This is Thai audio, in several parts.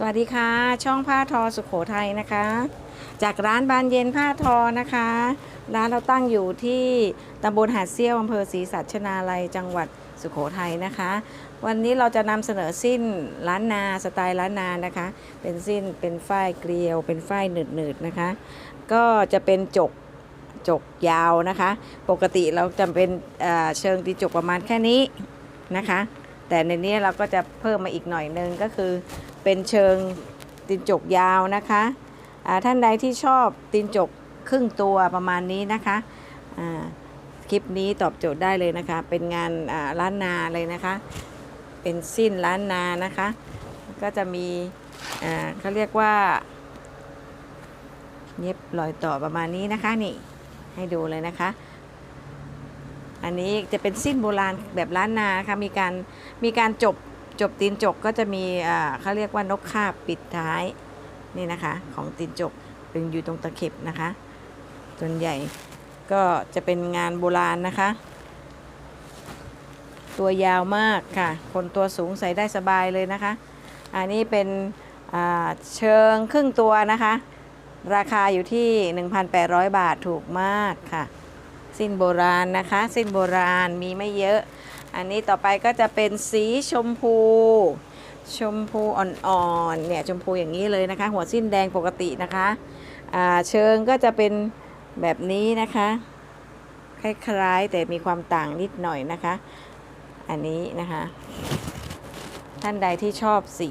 สวัสดีค่ะ ช่องผ้าทอสุขโขทัยนะคะ จากร้านบานเย็นผ้าทอนะคะ ร้านเราตั้งอยู่ที่ตำบลหาดเซี่ยวอำเภอศรีสัชนาลัยจังหวัดสุขโขทัยนะคะ วันนี้เราจะนำเสนอสิ้นล้านนาสไตล์ล้านนานะคะ เป็นสิ้นเป็นฝ้ายเกลียว เป็นฝ้ายหนืดๆนะคะ ก็จะเป็นจกจกยาวนะคะ ปกติเราจะเป็นเเชิงตีจกประมาณแค่นี้นะคะ แต่ในนี้เราก็จะเพิ่มมาอีกหน่อยนึงก็คือ เป็นเชิงตีนจกยาวนะคะท่านใดที่ชอบตีนจกครึ่งตัวประมาณนี้นะคะคลิปนี้ตอบโจทย์ได้เลยนะคะ เป็นงานล้านนาเลยนะคะ เป็นสิ้นล้านนานะคะ ก็จะมีเขาเรียกว่า เย็บรอยต่อประมาณนี้นะคะนี่ให้ดูเลยนะคะ อันนี้จะเป็นสิ้นโบราณแบบล้านนาค่ะมีการมีการจบ จบตีนจกก็จะมีเขาเรียกว่านกคาบปิดท้ายนี่นะคะของตีนจกเป็นอยู่ตรงตะเข็บนะคะ ส่วนใหญ่ก็จะเป็นงานโบราณนะคะ ตัวยาวมากค่ะ คนตัวสูงใส่ได้สบายเลยนะคะ อันนี้เป็นเชิงครึ่งตัวนะคะ ราคาอยู่ที่ 1,800 บาทถูกมากค่ะ สิ้นโบราณนะคะ สิ้นโบราณมีไม่เยอะ อันนี้ต่อไปก็จะเป็นสีชมพู ชมพูอ่อนๆเนี่ยชมพูอย่างนี้เลยนะคะ หัวสิ้นแดงปกตินะคะเชิงก็จะเป็นแบบนี้นะคะคล้ายๆแต่มีความต่างนิดหน่อยนะคะ อันนี้นะคะ ท่านใดที่ชอบสี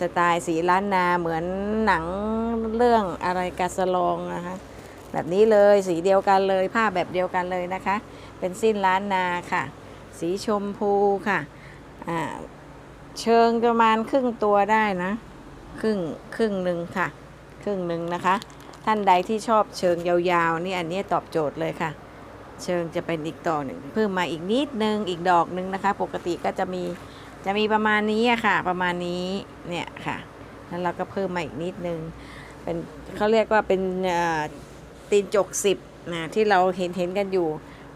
สไตล์สีล้านนาเหมือนหนังเรื่องอะไรกาสลองนะคะ แบบนี้เลยสีเดียวกันเลยผ้าแบบเดียวกันเลยนะคะ เป็นสิ้นล้านนาค่ะ สีชมพูค่ะอ่าเชิงประมาณครึ่งตัวได้นะ ครึ่งครึ่งหนึ่งค่ะ ครึ่งหนึ่งนะคะ ท่านใดที่ชอบเชิงยาวๆนี่อันนี้ตอบโจทย์เลยค่ะ เชิงจะเป็นอีกต่อหนึ่งเพิ่มมาอีกนิดนึงอีกดอกนึงนะคะ ปกติก็จะมีจะมีประมาณนี้ค่ะ ประมาณนี้เนี่ยค่ะแล้วเราก็เพิ่มมาอีกนิดนึงเป็นเขาเรียกว่าเป็นตีนจกสิบนะที่เราเห็นเห็นกันอยู่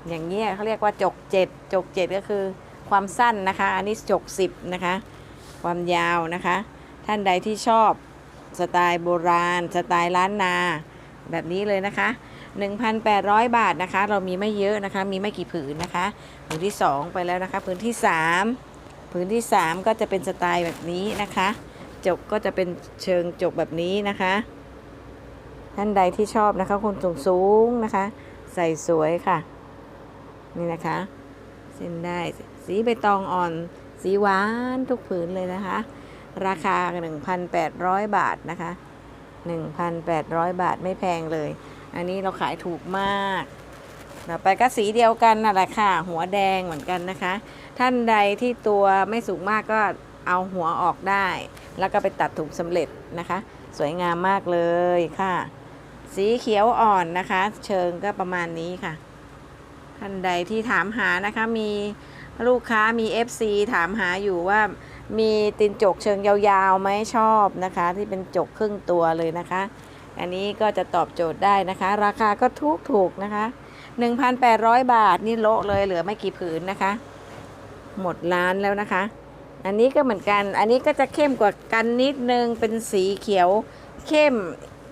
อย่างเงี้ยเขาเรียกว่าจกเจ็ดจกเจ็ดก็คือความสั้นนะคะ อันนี้จกสิบนะคะ ความยาวนะคะ ท่านใดที่ชอบสไตล์โบราณ สไตล์ล้านนา แบบนี้เลยนะคะ 1,800 บาทนะคะ เรามีไม่เยอะนะคะ มีไม่กี่ผืนนะคะผืนที่ 2 ไปแล้วนะคะผืนที่ 3 ผืนที่ 3 ก็จะเป็นสไตล์แบบนี้นะคะจกก็จะเป็นเชิงจกแบบนี้นะคะ ท่านใดที่ชอบนะคะคนสูงสูงนะคะ ใส่สวยค่ะ นี่นะคะ เส้นได้สีใบตองอ่อน สีหวานทุกผืนเลยนะคะ ราคา 1,800 บาทนะคะ 1,800 บาทไม่แพงเลย อันนี้เราขายถูกมากต่อไปก็สีเดียวกันนั่นแหละค่ะ หัวแดงเหมือนกันนะคะ ท่านใดที่ตัวไม่สูงมากก็เอาหัวออกได้ แล้วก็ไปตัดถุงสำเร็จนะคะ สวยงามมากเลยค่ะ สีเขียวอ่อนนะคะ เชิงก็ประมาณนี้ค่ะ ท่านใดที่ถามหานะคะมีลูกค้ามี FC ถามหาอยู่ว่ามีตินจกเชิงยาวๆไหมชอบนะคะ ที่เป็นจกครึ่งตัวเลยนะคะ อันนี้ก็จะตอบโจทย์ได้นะคะ ราคาก็ถูกถูกนะคะ 1,800 บาทนี่โละเลยเหลือไม่กี่ผืนนะคะ หมดร้านแล้วนะคะ อันนี้ก็เหมือนกันอันนี้ก็จะเข้มกว่ากันนิดนึงเป็นสีเขียวเข้ม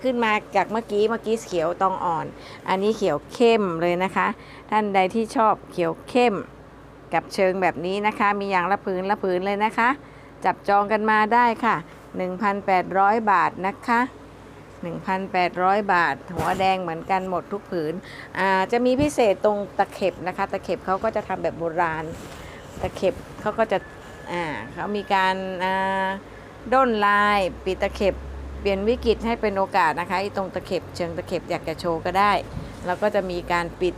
ขึ้นมาจากเมื่อกี้เมื่อกี้เขียวตองอ่อน อันนี้เขียวเข้มเลยนะคะ ท่านใดที่ชอบเขียวเข้มกับเชิงแบบนี้นะคะ มีอย่างละผืนละผืนเลยนะคะ จับจองกันมาได้ค่ะ 1,800 บาทนะคะ 1,800 บาท หัวแดงเหมือนกันหมดทุกผืนจะมีพิเศษตรงตะเข็บนะคะ ตะเข็บเขาก็จะทำแบบโบราณ ตะเข็บเขาก็จะเขามีการด้นลายปิดตะเข็บ เปลี่ยนวิกฤตให้เป็นโอกาสนะคะไอ้ตรงตะเข็บเชิงตะเข็บอยากจะโชว์ก็ได้ แล้วก็จะมีการปิด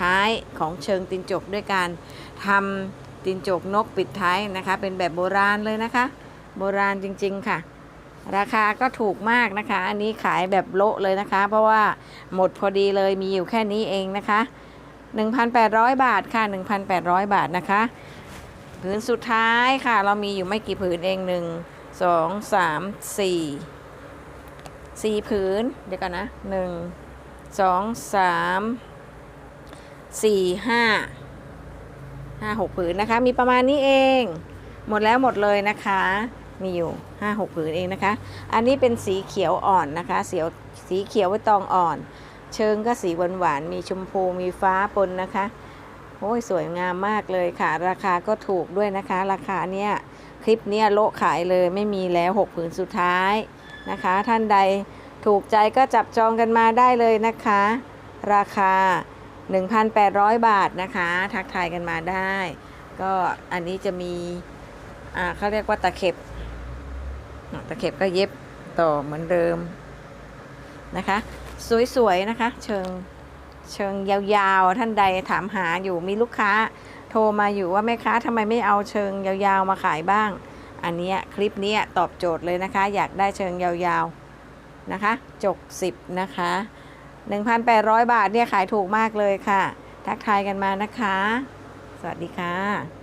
ท้ายของเชิงตินจกด้วยการทำตินจกนกปิดท้ายนะคะ เป็นแบบโบราณเลยนะคะ โบราณจริง ๆค่ะ ราคาก็ถูกมากนะคะ อันนี้ขายแบบโละเลยนะคะ เพราะว่าหมดพอดีเลยมีอยู่แค่นี้เองนะคะ 1,800 บาทค่ะ 1,800 บาทนะคะผืนสุดท้ายค่ะ เรามีอยู่ไม่กี่ผืนเองหนึ่งสองสามสี่ สี่ผืน เดี๋ยวกันนะหนึ่งสองสามสี่ห้าห้าหกผืนนะคะ มีประมาณนี้เอง หมดแล้วหมดเลยนะคะ มีอยู่5-6ผืนเองนะคะ อันนี้เป็นสีเขียวอ่อนนะคะเสียวสีเขียวไว้ตองอ่อน เชิงก็สีหวานหวานมีชมพูมีฟ้าปนนะคะโอ้ยสวยงามมากเลยค่ะ ราคาก็ถูกด้วยนะคะ ราคาเนี้ยคลิปเนี้ยโละขายเลยไม่มีแล้ว6ผืนสุดท้าย นะคะ ท่านใดถูกใจก็จับจองกันมาได้เลยนะคะ ราคา 1,800 บาทนะคะ ทักทายกันมาได้ ก็อันนี้จะมีอ่าเขาเรียกว่าตะเข็บ ตะเข็บก็เย็บต่อเหมือนเดิมนะคะ สวยๆนะคะ เชิงเชิงยาวๆ ท่านใดถามหาอยู่มีลูกค้า โทรมาอยู่ว่าแม่ค้าทำไมไม่เอาเชิงยาวๆมาขายบ้าง อันนี้คลิปนี้ตอบโจทย์เลยนะคะ อยากได้เชิงยาวๆนะคะ จก 10 นะคะ 1,800 บาทเนี่ยขายถูกมากเลยค่ะ ทักทายกันมานะคะ สวัสดีค่ะ